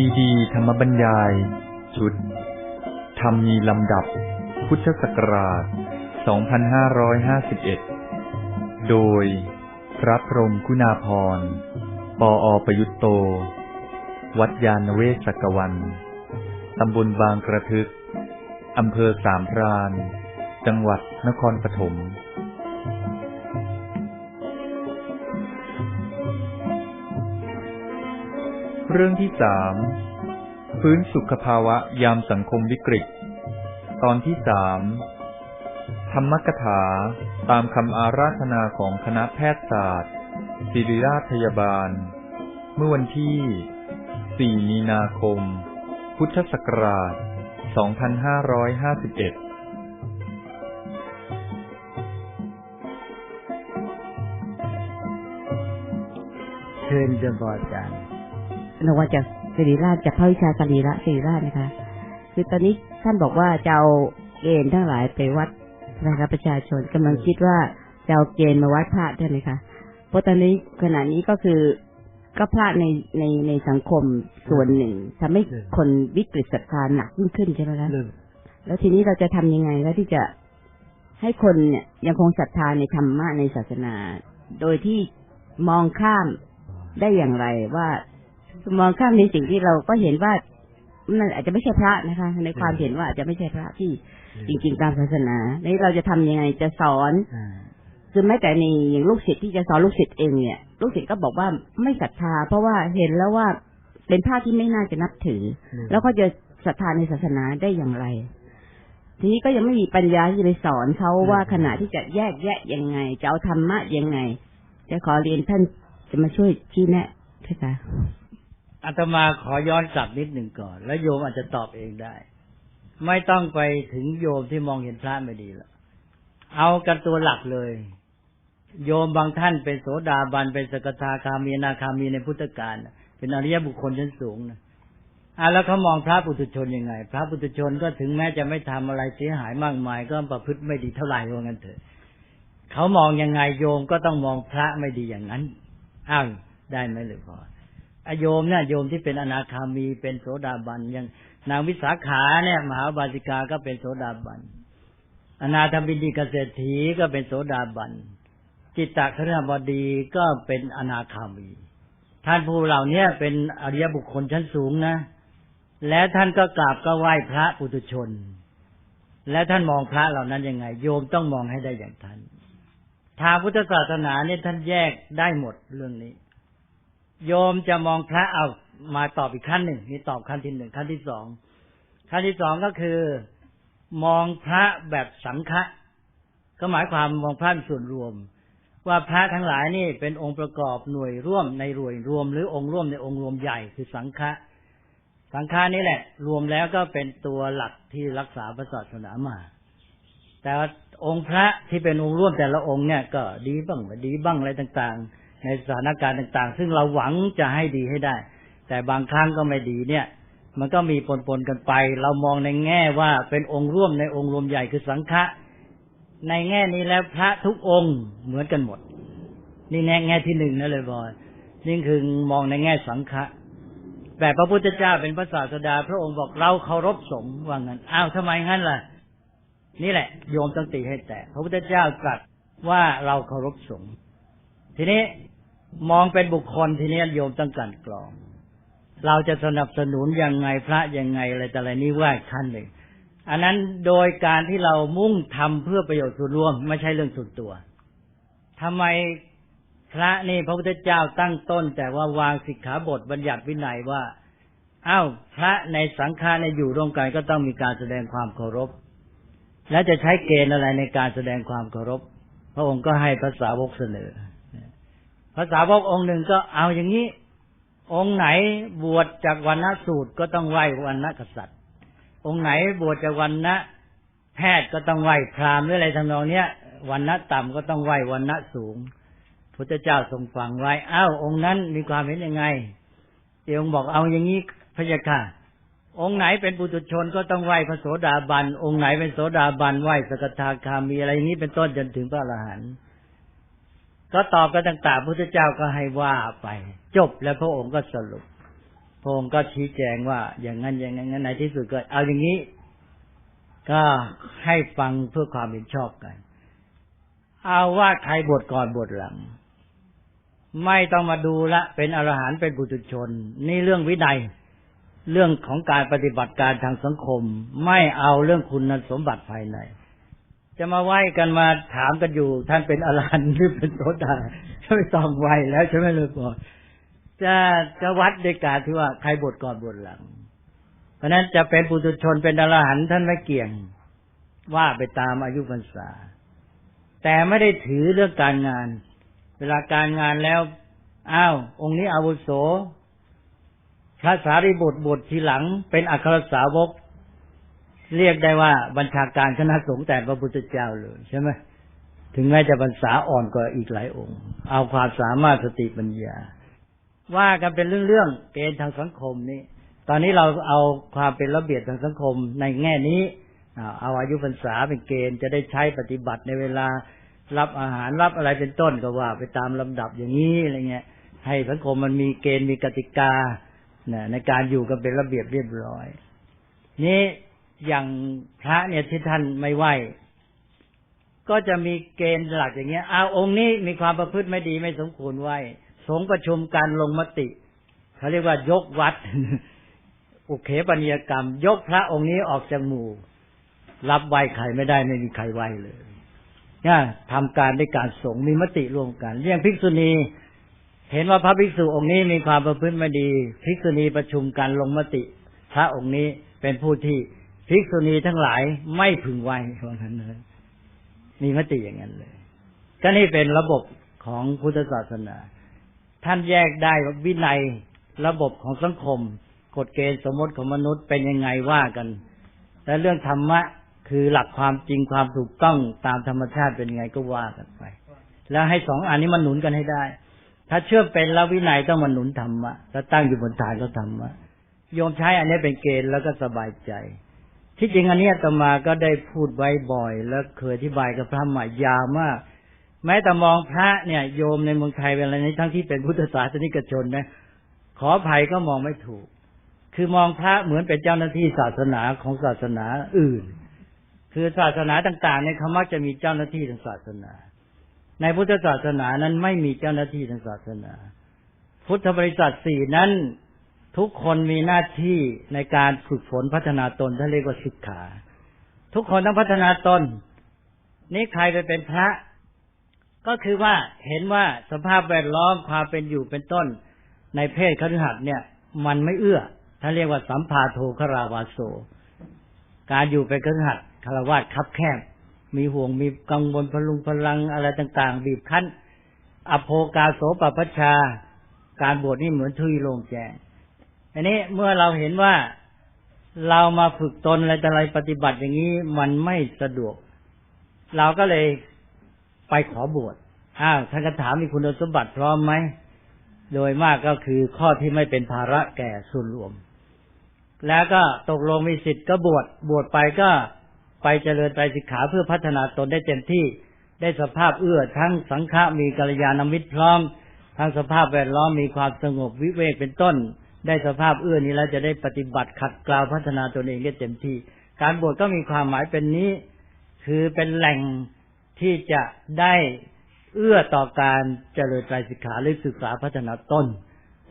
ซีดีธรรมบรรยาย ชุด ธรรมมีลำดับ พุทธศักราช 2551 โดย พระพรหมคุณาพร ปออประยุตโต วัดยาณเวศกวัน ตำบลบางกระทึก อำเภอสามพราน จังหวัดนครปฐม เรื่องที่สามฟื้นสุขภาวะยามสังคมวิกฤต ตอนที่สามธรรมกถาตามคำอาราธนาของคณะแพทยศาสตร์ ศิริราชพยาบาล เมื่อวันที่ 4 มีนาคม พุทธศักราช 2551เชิญจะบออาจารย์ นว่าจากสิริราชจากพระวิชาสรีระสิริราชนะคะ คือตอนนี้ท่านบอกว่าจะเอาเกณฑ์ทั้งหลายไปวัดนะครับประชาชนกำลังคิดว่าจะเอาเกณฑ์มาวัดพระใช่ไหมคะเพราะตอนนี้ขณะนี้ก็คือก็พลาดในในในสังคมส่วนหนึ่งทำให้คนวิกฤตศรัทธาหนักยิ่งขึ้นใช่ไหมคะแล้วทีนี้เราจะทำยังไงแล้วที่จะให้คนเนี่ยยังคงศรัทธาในธรรมะในศาสนา โดยที่มองข้ามได้อย่างไรว่า มองข้ามในสิ่งที่เราก็เห็นว่ามันอาจจะไม่ใช่พระนะคะ ในความเห็นว่าอาจจะไม่ใช่พระที่จริงๆตามศาสนานี้เราจะทำยังไงจะสอนอ่าคือแม้แต่ในอย่างลูกศิษย์ที่จะสอนลูกศิษย์เองเนี่ย ลูกศิษย์ก็บอกว่าไม่ศรัทธา เพราะว่าเห็นแล้วว่าเป็นพระที่ไม่น่าจะนับถือ แล้วก็จะศรัทธาในศาสนาได้อย่างไร ทีนี้ก็ยังไม่มีปัญญาที่จะไปสอนเขาว่าขณะที่จะแยกแยะยังไง จะเอาธรรมะยังไง จะขอเรียนท่านจะมาช่วยชี้แนะใช่ไหม อาตมาขอย้อนกลับนิดหนึ่งก่อน แล้วโยมอาจจะตอบเองได้ ไม่ต้องไปถึงโยมที่มองเห็นพระไม่ดีแล้วเอากันตัวหลักเลย โยมบางท่านเป็นโสดาบันเป็นสกทาคามีนาคามีในพุทธกาลน่ะเป็นอริยบุคคลชั้นสูงนะอะแล้วเขามองพระปุถุชนยังไง พระปุถุชนก็ถึงแม้จะไม่ทำอะไรเสียหายมากมาย ก็ประพฤติไม่ดีเท่าไหร่ว่างั้นเถอะเขามองยังไงโยมก็ต้องมองพระไม่ดีอย่างนั้นอ้าวได้ไหมหรือพอ อโยมเนี่ยโยมที่เป็นอนาคามีเป็นโสดาบันอย่างนางวิสาขาเนี่ยมหาบาสิกาก็เป็นโสดาบันอนาถบินดีเกษตรถีก็เป็นโสดาบันจิตตครบดีก็เป็นอนาคามี ท่านผู้เหล่านี้เป็นอริยบุคคลชั้นสูงนะ และท่านก็กราบก็ไหว้พระปุถุชน และท่านมองพระเหล่านั้นยังไง โยมต้องมองให้ได้อย่างท่านทางพุทธศาสนาเนี่ยท่านแยกได้หมดเรื่องนี้ โยมจะมองพระเอามาตอบอีกขั้นหนึ่งนี่ตอบขั้นที่หนึ่งขั้นที่สองขั้นที่สองก็คือ มองพระแบบสังฆะก็หมายความมองพระเป็นส่วนรวม ว่าพระทั้งหลายนี่เป็นองค์ประกอบหน่วยร่วมในหน่วยรวม หรือองค์ร่วมในองค์รวมใหญ่คือสังฆะสังฆานี่แหละ รวมแล้วก็เป็นตัวหลักที่รักษาพระศาสนามา แต่องค์พระที่เป็นองค์ร่วมแต่ละองค์เนี่ย ก็ดีบ้างไม่ดีบ้างอะไรต่าง ๆ ในสถานการณ์ต่าง ๆ ซึ่งเราหวังจะให้ดีให้ได้ แต่บางครั้งก็ไม่ดีเนี่ย มันก็มีปนๆกันไป เรามองในแง่ว่าเป็นองค์ร่วมในองค์รวมใหญ่คือสังฆะในแง่นี้แล้วพระทุกองค์เหมือนกันหมด นี่แง่แง่ที่หนึ่งนะเลยบอยนี่คือมองในแง่สังฆะแบบพระพุทธเจ้าเป็นพระศาสดา พระองค์บอกเราเคารพสงฆ์ว่างั้นอ้าวทำไมงั้นล่ะ นี่แหละ โยมต้องตีให้แตกพระพุทธเจ้าตรัสว่าเราเคารพสงฆ์ทีนี้ มองเป็นบุคคลทีนี้โยมต้องกลันกรอง เราจะสนับสนุนยังไงพระยังไงอะไรแต่อะไรนี่ว่าขั้นหนึ่งอันนั้นโดยการที่เรามุ่งทำเพื่อประโยชน์ส่วนรวมไม่ใช่เรื่องส่วนตัวทำไมพระนี่พระพุทธเจ้าตั้งต้น แต่ว่าวางสิกขาบทบัญญัติวินัยว่าอ้าวพระในสังฆาในอยู่ร่วมกันก็ต้องมีการแสดงความเคารพ และจะใช้เกณฑ์อะไรในการแสดงความเคารพ พระองค์ก็ให้ภาษาวกเสนอ ภาษาวกองค์หนึ่งก็เอาอย่างนี้ องค์ไหนบวชจากวันณสูตรก็ต้องไหว้วันณกษัตริย์ องค์ไหนบวชจากวันณแพทย์ก็ต้องไหว้พราหมณ์หรืออะไรทำนองเนี้ยวันณต่ำก็ต้องไหว้วันณสูงพุทธเจ้าทรงฟังไว้อ้าวองค์นั้นมีความเห็นยังไงเดี๋ยวองบอกเอาอย่างนี้พระยาค่ะองค์ไหนเป็นปุถุชนก็ต้องไหว้พระโสดาบัน องค์ไหนเป็นโสดาบันไหว้สกทาคามีอะไรอย่างนี้เป็นต้นจนถึงพระอรหันต์ ก็ตอบกันต่างๆพุทธเจ้าก็ให้ว่าไป จบแล้วพระองค์ก็สรุป พระองค์ก็ชี้แจงว่า อย่างนั้นอย่างนั้นในที่สุดก็เอาอย่างนี้ ก็ให้ฟังเพื่อความเห็นชอบกัน เอาว่าใครบวชก่อนบวชหลัง ไม่ต้องมาดูละ เป็นอรหันต์เป็นบุตุชน นี่เรื่องวินัยเรื่องของการปฏิบัติการทางสังคม ไม่เอาเรื่องคุณสมบัติภายใน จะมาไหว้กันมาถามกันอยู่ ท่านเป็นอรหันต์หรือเป็นโสดาไม่ต้องไหวแล้วใช่ไหมเลยบอกจะจะวัดด้วยการที่ว่าใครบวชก่อนบวชหลัง เพราะนั้นจะเป็นปุถุชนเป็นอรหันต์ท่านไม่เกี่ยงว่าไปตามอายุพรรษา แต่ไม่ได้ถือเรื่องการงาน เวลาการงานแล้วอ้าวองค์นี้อาวุโสพระสารีบุตรบวชทีหลัง เป็นอัครสาวก เรียกได้ว่าบัญชาการคณะสงฆ์แต่พระพุทธเจ้าเลยใช่ไหมถึงแม้จะพรรษาอ่อนกว่าอีกหลายองค์ เอาความสามารถสติปัญญา ว่ากันเป็นเรื่องๆเกณฑ์ทางสังคมนี่ตอนนี้เราเอาความเป็นระเบียบทางสังคมในแง่นี้เอาอายุพรรษาเป็นเกณฑ์จะได้ใช้ปฏิบัติในเวลารับอาหารรับอะไรเป็นต้นก็ว่า ไปตามลำดับอย่างนี้อะไรเงี้ย ให้สังคมมันมีเกณฑ์มีกติกาในการอยู่กันเป็นระเบียบเรียบร้อย นี่ อย่างพระเนี่ยที่ท่านไม่ไหวก็จะมีเกณฑ์หลักอย่างเงี้ยเอาองค์นี้มีความประพฤติไม่ดีไม่สมควรไหวสงประชุมการลงมติเขาเรียกว่ายกวัด อุเคปนิยกรรม ยกพระองค์นี้ออกจากหมู่ รับไหวใครไม่ได้ไม่มีใครไหวเลยเนี่ยทำการด้วยการสงมีมติร่วมกันเรื่องภิกษุณี เห็นว่าพระภิกษุองค์นี้มีความประพฤติไม่ดี ภิกษุณีประชุมกันลงมติ พระองค์นี้เป็นผู้ที่ ภิกษุณีทั้งหลายไม่พึงไหวเพราะนั้นเลยมีมติอย่างนั้นเลย ก็นี่เป็นระบบของพุทธศาสนา ท่านแยกได้ว่าวินัยระบบของสังคม กฎเกณฑ์สมมติของมนุษย์เป็นยังไงว่ากันและเรื่องธรรมะคือหลักความจริงความถูกต้องตามธรรมชาติเป็นยังไงก็ว่ากันไป แล้วให้สองอันนี้มันหนุนกันให้ได้ ถ้าเชื่อเป็นแล้ววินัยต้องมันหนุนธรรมะถ้าตั้งอยู่บนฐานก็ธรรมะโยมใช้อันนี้เป็นเกณฑ์แล้วก็สบายใจ ที่จริงอันนี้ตมาก็ได้พูดไว้บ่อย แล้วเคยอธิบายกับพระใหม่ยาวมาก แม้แต่มองพระเนี่ย โยมในเมืองไทยเวลานี้ทั้งที่เป็นพุทธศาสนิกชนนะขออภัยก็มองไม่ถูก คือมองพระเหมือนเป็นเจ้าหน้าที่ศาสนาของศาสนาอื่น คือศาสนาต่างๆเนี่ยเขามักจะมีเจ้าหน้าที่ทางศาสนา ในพุทธศาสนานั้นไม่มีเจ้าหน้าที่ทางศาสนา พุทธบริษัทสี่นั้น ทุกคนมีหน้าที่ในการฝึกฝนพัฒนาตนท่านเรียกว่าศึกขา ทุกคนต้องพัฒนาตน นี่ใครไปเป็นพระ ก็คือว่าเห็นว่าสภาพแวดล้อมความเป็นอยู่เป็นต้น ในเพศคฤหัสถ์เนี่ย มันไม่เอื้อท่านเรียกว่าสัมภาโทคราวาโซการอยู่เป็นคฤหัสถ์คารวาสคับแคบมีห่วงมีกังวลพลุงพลังอะไรต่าง ๆ บีบคั้น อโภกาโสปปัชชา การบวชนี่เหมือนทุยลงแจง อันนี้เมื่อเราเห็นว่าเรามาฝึกตนอะไรแต่อะไรปฏิบัติอย่างนี้มันไม่สะดวก เราก็เลยไปขอบวชอ้าวท่านก็ถามมีคุณสมบัติพร้อมไหมโดยมากก็คือข้อที่ไม่เป็นภาระแก่ส่วนรวม แล้วก็ตกลงมีสิทธิ์ก็บวชบวชไปก็ไปเจริญไปศิกขาเพื่อพัฒนาตนได้เต็มที่ได้สภาพเอื้อทั้งสังฆะมีกัลยาณมิตรพร้อม ทั้งสภาพแวดล้อมมีความสงบวิเวกเป็นต้น ได้สภาพเอื้อนี้แล้วจะได้ปฏิบัติขัดเกลาพัฒนาตนเองได้เต็มที่ การบวชก็มีความหมายเป็นนี้ คือเป็นแหล่งที่จะได้เอื้อต่อการเจริญไตรสิกขาหรือศึกษาพัฒนาตน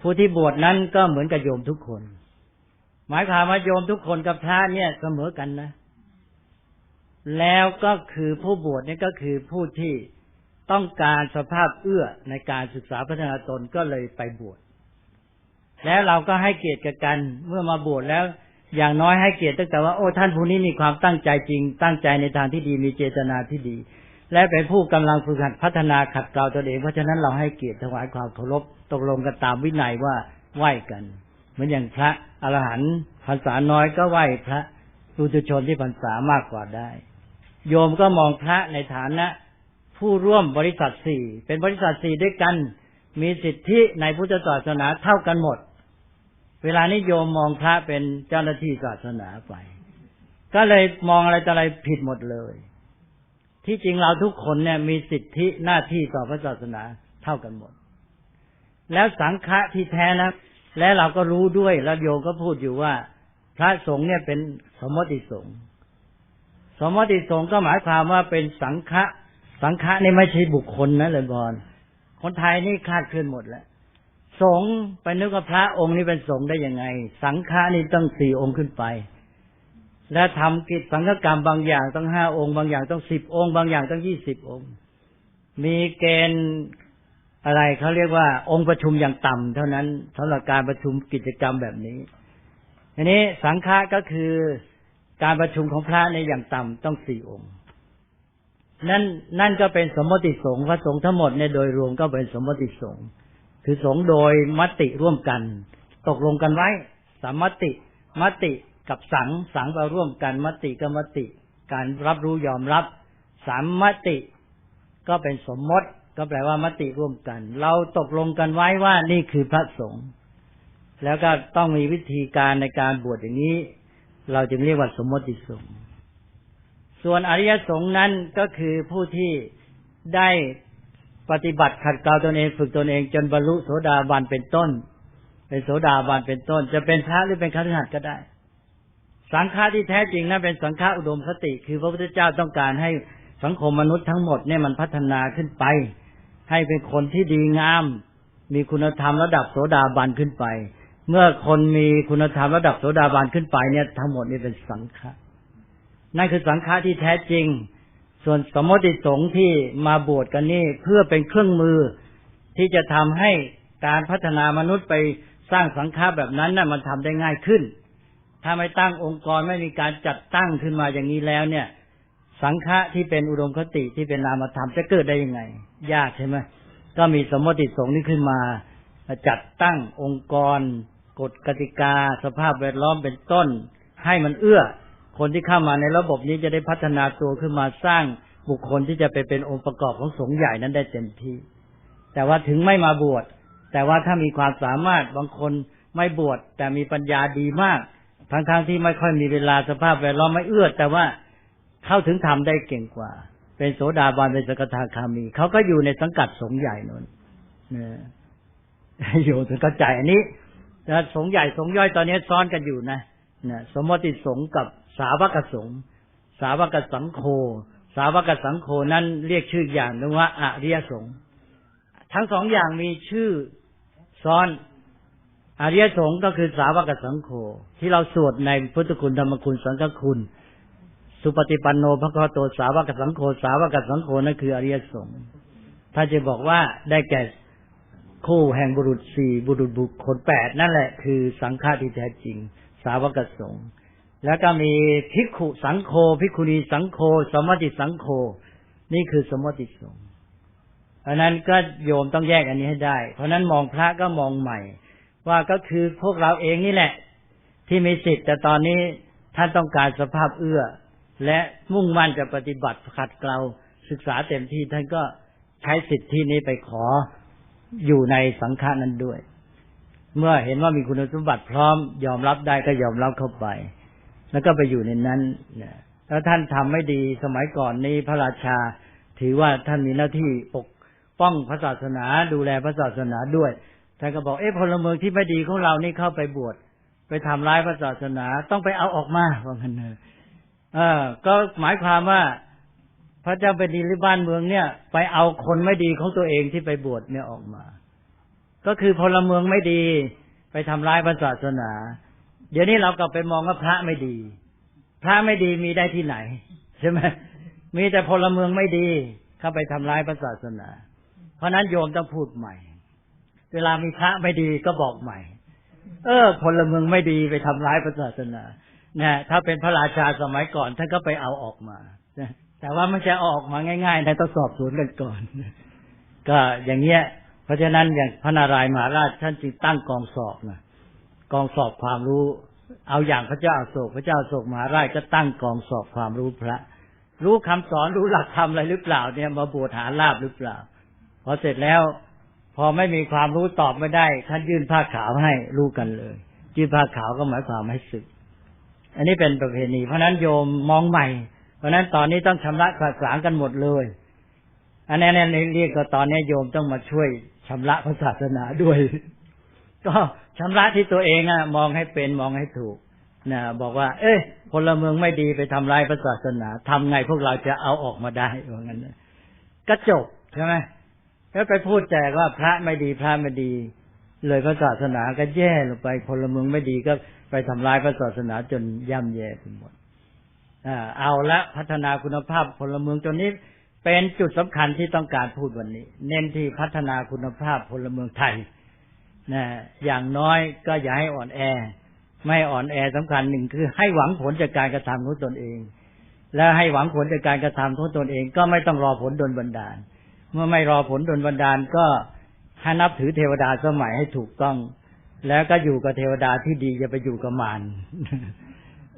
ผู้ที่บวชนั้นก็เหมือนกับโยมทุกคน หมายความว่าโยมทุกคนกับพระเนี่ยเสมอกันนะ แล้วก็คือผู้บวชนี่ก็คือผู้ที่ต้องการสภาพเอื้อในการศึกษาพัฒนาตนก็เลยไปบวช แล้วเราก็ให้เกียรติกับกันเมื่อมาบวชแล้ว อย่างน้อยให้เกียรติตั้งแต่ว่าโอ้ท่านผู้นี้มีความตั้งใจจริง ตั้งใจในทางที่ดีมีเจตนาที่ดี และเป็นผู้กำลังฝึกหัดพัฒนาขัดเกลาตนเอง เพราะฉะนั้นเราให้เกียรติถวายความเคารพตกลงกันตามวินัยว่าไหว้กัน เหมือนอย่างพระอรหันต์พรรษาน้อยก็ไหว้พระปุถุชนที่พรรษามากกว่าได้ โยมก็มองพระในฐานะ ผู้ร่วมบริษัทสี่เป็นบริษัทสี่ด้วยกัน มีสิทธิในพุทธศาสนาเท่ากันหมด เวลานี้โยมมองพระเป็นเจ้าหน้าที่ศาสนาไป ก็เลยมองอะไรต่ออะไรผิดหมดเลย ที่จริงเราทุกคนเนี่ยมีสิทธิหน้าที่ต่อพระศาสนาเท่ากันหมด แล้วสังฆะที่แท้นะและเราก็รู้ด้วยแล้วโยมก็พูดอยู่ว่า พระสงฆ์เนี่ยเป็นสมมติสงฆ์สมมติสงฆ์ก็หมายความว่าเป็นสังฆะสังฆะนี่ไม่ใช่บุคคลนะเลยบอลคนไทยนี่คลาดเคลื่อนหมดแล้ว สงฆ์ไปนึกว่าพระองค์นี่เป็นสงฆ์ได้ยังไง สังฆะนี่ต้องสี่องค์ขึ้นไป และทำกิจสังฆกรรมบางอย่างต้องห้าองค์บางอย่างต้องสิบองค์บางอย่างต้องยี่สิบองค์ มีเกณฑ์อะไรเขาเรียกว่า องค์ประชุมอย่างต่ำเท่านั้นสำหรับการประชุมกิจกรรมแบบนี้ทีนี้สังฆะก็คือการประชุมของพระในอย่างต่ำต้องสี่องค์นั่นนั่นก็เป็นสมมติสงฆ์พระสงฆ์ทั้งหมดในโดยรวมก็เป็นสมมติสงฆ์ คือสงโดยมติร่วมกัน ตกลงกันไว้ สามมติมติกับสังสังไปร่วมกันมติกับมติ การรับรู้ยอมรับ สามมติ ก็เป็นสมมติ ก็แปลว่ามติร่วมกัน เราตกลงกันไว้ว่านี่คือพระสงฆ์แล้วก็ต้องมีวิธีการในการบวชอย่างนี้ เราจึงเรียกว่าสมมติสงฆ์ส่วนอริยสงฆ์นั้นก็คือผู้ที่ได้ ปฏิบัติขัดเกลาตนเองฝึกตนเองจนบรรลุโสดาบันเป็นต้น เป็นโสดาบันเป็นต้น จะเป็นพระหรือเป็นคฤหัสถ์ก็ได้ สังฆาที่แท้จริงนั้นเป็นสังฆาอุดมคติ คือพระพุทธเจ้าต้องการให้สังคมมนุษย์ทั้งหมดเนี่ยมันพัฒนาขึ้นไป ให้เป็นคนที่ดีงาม มีคุณธรรมระดับโสดาบันขึ้นไป เมื่อคนมีคุณธรรมระดับโสดาบันขึ้นไปเนี่ย ทั้งหมดนี่เป็นสังฆะนั่นคือสังฆะที่แท้จริง ส่วนสมมติสงฆ์ที่มาบวชกันนี่เพื่อเป็นเครื่องมือที่จะทำให้การพัฒนามนุษย์ไปสร้างสังฆะแบบนั้นน่ะมันทำได้ง่ายขึ้น ถ้าไม่ตั้งองค์กรไม่มีการจัดตั้งขึ้นมาอย่างนี้แล้วเนี่ย สังฆะที่เป็นอุดมคติที่เป็นนามธรรมจะเกิดได้ยังไง ยากใช่ไหมก็มีสมมติสงฆ์นี้ขึ้นมาจัดตั้งองค์กร กฎกติกา สภาพแวดล้อมเป็นต้น ให้มันเอื้อ คนที่เข้ามาในระบบนี้จะได้พัฒนาตัวขึ้นมาสร้างบุคคลที่จะไปเป็นองค์ประกอบของสงฆ์ใหญ่นั้นได้เต็มที่ แต่ว่าถึงไม่มาบวช แต่ว่าถ้ามีความสามารถบางคนไม่บวชแต่มีปัญญาดีมาก ทั้งๆทที่ไม่ค่อยมีเวลาสภาพแวดล้อมไม่เอื้อแต่ว่าเข้าถึงธรรมได้เก่งกว่า เป็นโสดาบันเป็นสกทาคามี เขาก็อยู่ในสังกัดสงฆ์ใหญ่นนนะอยู่ถึงเข้าใจอันนี้แต่สงฆ์ใหญ่สงฆ์ย่อยตอนนี้ซ้อนกันอยู่นะนะสมมติสงฆ์กับ สาวกสงฆ์สาวกสังโฆสาวกสังโฆนั้นเรียกชื่ออย่างนึงว่าอริยสงฆ์ทั้งสองอย่างมีชื่อซ้อนอริยสงฆ์ก็คือสาวกสังโฆที่เราสวดในพุทธคุณธรรมคุณสังฆคุณ สุปฏิปันโนพระคโตสาวกสังโฆสาวกสังโฆนั่นคืออริยสงฆ์ถ้าจะบอกว่าได้แก่คู่แห่งบุรุษสี่บุรุษบุคคลแปดนั่นแหละคือสังฆาที่แท้จริง สาวกสงฆ์ แล้วก็มีภิกขุสังโฆภิกขุณีสังโฆสมมติสังโฆนี่คือสมมติสงฆ์เพราะนั้นก็โยมต้องแยกอันนี้ให้ได้ เพราะนั้นมองพระก็มองใหม่ ว่าก็คือพวกเราเองนี่แหละ ที่มีสิทธิ์แต่ตอนนี้ท่านต้องการสภาพเอื้อ และมุ่งมั่นจะปฏิบัติขัดเกลาศึกษาเต็มที่ท่านก็ใช้สิทธินี้ไปขออยู่ในสังฆานั้นด้วย เมื่อเห็นว่ามีคุณสมบัติพร้อมยอมรับได้ก็ยอมรับเข้าไป แล้วก็ไปอยู่ในนั้นนะแล้วท่านทำไม่ดีสมัยก่อนนี้พระราชา ถือว่าท่านมีหน้าที่ปกป้องพระศาสนาดูแลพระศาสนาด้วยท่านก็บอกเอ๊ะพลเมืองที่ไม่ดีของเรานี่เข้าไปบวชไปทำร้ายพระศาสนาต้องไปเอาออกมาว่างั้นเถอะเออ ก็หมายความว่าพระเจ้าเป็นดินหรือบ้านเมืองเนี่ย ไปเอาคนไม่ดีของตัวเองที่ไปบวชเนี่ยออกมา ก็คือพลเมืองไม่ดี ไปทำร้ายพระศาสนา เดี๋ยวนี้เรากลับไปมองว่าพระไม่ดี พระไม่ดีมีได้ที่ไหน ใช่ไหมมีแต่พลเมืองไม่ดี เข้าไปทำร้ายพระศาสนา เพราะนั้นโยมต้องพูดใหม่ เวลามีพระไม่ดีก็บอกใหม่ เออพลเมืองไม่ดีไปทำร้ายพระศาสนานะถ้าเป็นพระราชาสมัยก่อนท่านก็ไปเอาออกมาแต่ว่าไม่ใช่ออกมาง่ายๆนะต้องสอบสวนกันก่อน ก็อย่างเงี้ย เพราะฉะนั้นอย่างพระนารายณ์มหาราชท่านจึงตั้งกองสอบนะ กองสอบความรู้ เอาอย่างพระเจ้าอโศกพระเจ้าโศกมหาราชก็ตั้งกองสอบความรู้พระ รู้คำสอนรู้หลักธรรมอะไรหรือเปล่าเนี่ยมาบวชหาลาบหรือเปล่า พอเสร็จแล้ว พอไม่มีความรู้ตอบไม่ได้ ท่านยื่นผ้าขาวให้รู้กันเลยยื่นผ้าขาวก็หมายความให้ศึก อันนี้เป็นประเพณี เพราะนั้นโยมมองใหม่ เพราะนั้นตอนนี้ต้องชำระขาดสางกันหมดเลย อันนี้เนี่ยเรียกก็ตอนนี้โยมต้องมาช่วยชำระพระศาสนาด้วย ก็ชำระที่ตัวเองอะมองให้เป็นมองให้ถูกนะบอกว่า เอ้ยพลเมืองไม่ดีไปทำลายพระศาสนาทำไงพวกเราจะเอาออกมาได้ว่างั้นนะก็จบใช่ไหมแล้วไปพูดแจกว่าพระไม่ดีพระไม่ดี เลยพระศาสนาก็แย่ลงไปพลเมืองไม่ดีก็ไปทำลายพระศาสนาจนย่ำแย่ไปหมดอ่าเอาละพัฒนาคุณภาพพลเมืองจนนี้เป็นจุดสำคัญที่ต้องการพูดวันนี้ เน้นที่พัฒนาคุณภาพพลเมืองไทย นะอย่างน้อยก็อย่าให้อ่อนแอ ไม่อ่อนแอสำคัญหนึ่งคือให้หวังผลจากการกระทำของตนเอง และให้หวังผลจากการกระทำของตนเอง ก็ไม่ต้องรอผลดลบันดาล เมื่อไม่รอผลดลบันดาลก็ให้นับถือเทวดาสมัยให้ถูกต้อง แล้วก็อยู่กับเทวดาที่ดีอย่าไปอยู่กับมาร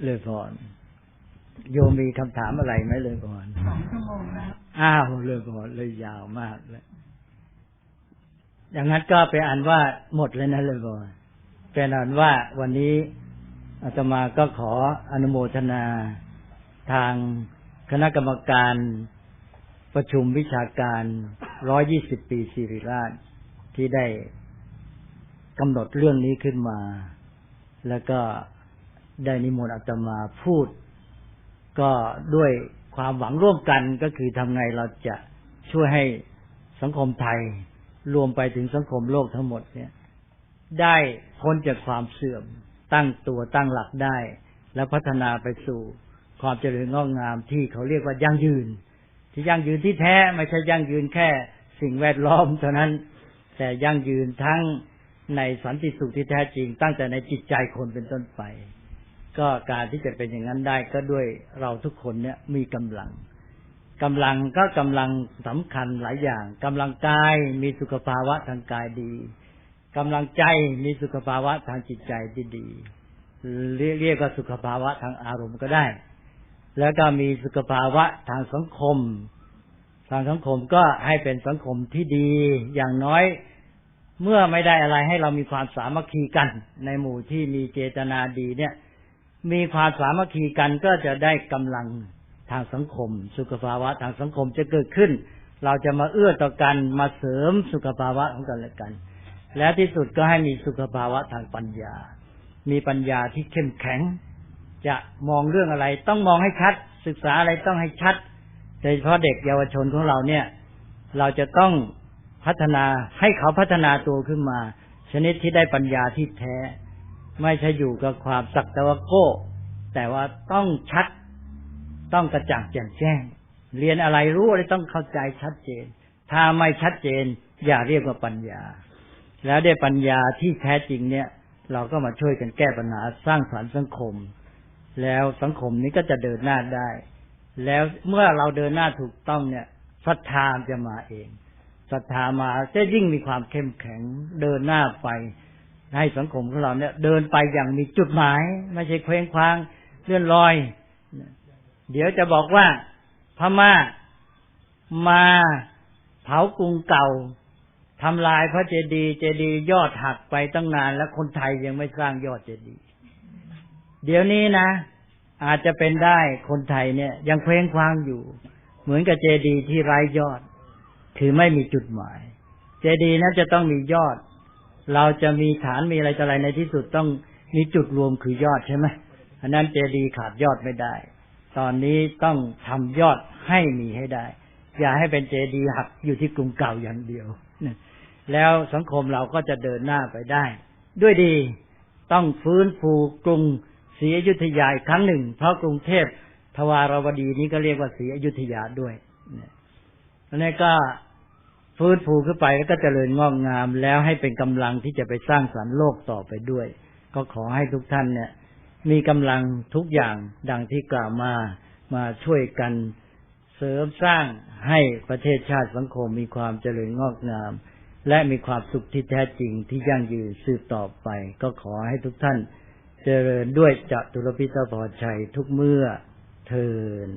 เลยพรโยมมีคำถามอะไรไหมเลยพรสองชั่วโมงแล้วอ้าวเลยพรเลยยาวมากเลย อย่างนั้นก็เป็นอันว่าหมดเลยนะเลยพรเป็นอันว่าวันนี้อาตมาก็ขออนุโมทนาทางคณะกรรมการประชุมวิชาการ 120 ปีสิริราช ที่ได้กำหนดเรื่องนี้ขึ้นมา แล้วก็ได้นิมนต์อาตมาพูด ก็ด้วยความหวังร่วมกันก็คือทำไงเราจะช่วยให้สังคมไทย รวมไปถึงสังคมโลกทั้งหมดเนี่ย ได้พ้นจากความเสื่อม ตั้งตัวตั้งหลักได้ และพัฒนาไปสู่ความเจริญงอกงามที่เขาเรียกว่ายั่งยืน ที่ยั่งยืนที่แท้ไม่ใช่ยั่งยืนแค่ สิ่งแวดล้อมเท่านั้น แต่ยั่งยืนทั้งในสันติสุขที่แท้จริง ตั้งแต่ในจิตใจคนเป็นต้นไป ก็การที่จะเป็นอย่างนั้นได้ก็ด้วยเราทุกคนเนี่ยมีกำลัง กำลังก็กำลังสำคัญหลายอย่างกำลังกายมีสุขภาวะทางกายดีกำลังใจมีสุขภาวะทางจิตใจที่ดีเรียกกว่าสุขภาวะทางอารมณ์ก็ได้ แล้วก็มีสุขภาวะทางสังคม ทางสังคมก็ให้เป็นสังคมที่ดี อย่างน้อย เมื่อไม่ได้อะไรให้เรามีความสามัคคีกัน ในหมู่ที่มีเจตนาดีเนี่ย มีความสามัคคีกันก็จะได้กำลัง ทางสังคม สุขภาวะทางสังคมจะเกิดขึ้น เราจะมาเอื้อต่อกันมาเสริมสุขภาวะของกันและกัน และที่สุดก็ให้มีสุขภาวะทางปัญญา มีปัญญาที่เข้มแข็ง จะมองเรื่องอะไร ต้องมองให้ชัด ศึกษาอะไรต้องให้ชัดโดยเฉพาะเด็กเยาวชนของเราเนี่ย เราจะต้องพัฒนาให้เขาพัฒนาตัวขึ้นมา ชนิดที่ได้ปัญญาที่แท้ ไม่ใช่อยู่กับความสักต่ว่าโก้ แต่ว่าต้องชัด ต้องกระจ่างแจ่มแจ้ง เรียนอะไรรู้อะไรต้องเข้าใจชัดเจน ถ้าไม่ชัดเจน อย่าเรียกว่าปัญญา แล้วได้ปัญญาที่แท้จริงเนี่ย เราก็มาช่วยกันแก้ปัญหาสร้างสรรค์สังคม แล้วสังคมนี้ก็จะเดินหน้าได้ แล้วเมื่อเราเดินหน้าถูกต้องเนี่ยศรัทธาจะมาเองศรัทธามาจะยิ่งมีความเข้มแข็งเดินหน้าไป ให้สังคมของเราเนี่ย เดินไปอย่างมีจุดหมาย ไม่ใช่เคว้งคว้างเลื่อนลอย เดี๋ยวจะบอกว่าพม่ามาเผากรุงเก่าทำลายพระเจดีย์เจดีย์ยอดหักไปตั้งนาน แล้วคนไทยยังไม่สร้างยอดเจดีย์เดี๋ยวนี้นะ อาจจะเป็นได้คนไทยเนี่ย ยังเคว้งคว้างอยู่ เหมือนกับเจดีย์ที่ไร้ยอดคือไม่มีจุดหมาย เจดีย์นั้นจะต้องมียอด เราจะมีฐานมีอะไรต่ออะไรในที่สุดต้องมีจุดรวมคือยอดใช่ไหมอันนั้นเจดีย์ขาดยอดไม่ได้ ตอนนี้ต้องทำยอดให้มีให้ได้ อย่าให้เป็นเจดีย์หักอยู่ที่กรุงเก่าอย่างเดียวแล้วสังคมเราก็จะเดินหน้าไปได้ ด้วยดีต้องฟื้นฟูกรุงศรีอยุธยาอีกครั้งหนึ่ง เพราะกรุงเทพทวารวดีนี้ก็เรียกว่าศรีอยุธยาด้วยอันนี้ก็ฟื้นฟูขึ้นไปแล้วก็เจริญงอกงาม แล้วให้เป็นกำลังที่จะไปสร้างสรรค์โลกต่อไปด้วย ก็ขอให้ทุกท่านเนี่ย มีกำลังทุกอย่างดังที่กล่าวมามาช่วยกันเสริมสร้างให้ประเทศชาติสังคมมีความเจริญงอกงาม และมีความสุขที่แท้จริงที่ยั่งยืนสืบต่อไป ก็ขอให้ทุกท่านเจริญด้วยจตุรพิตรพอชัยทุกเมื่อเทิน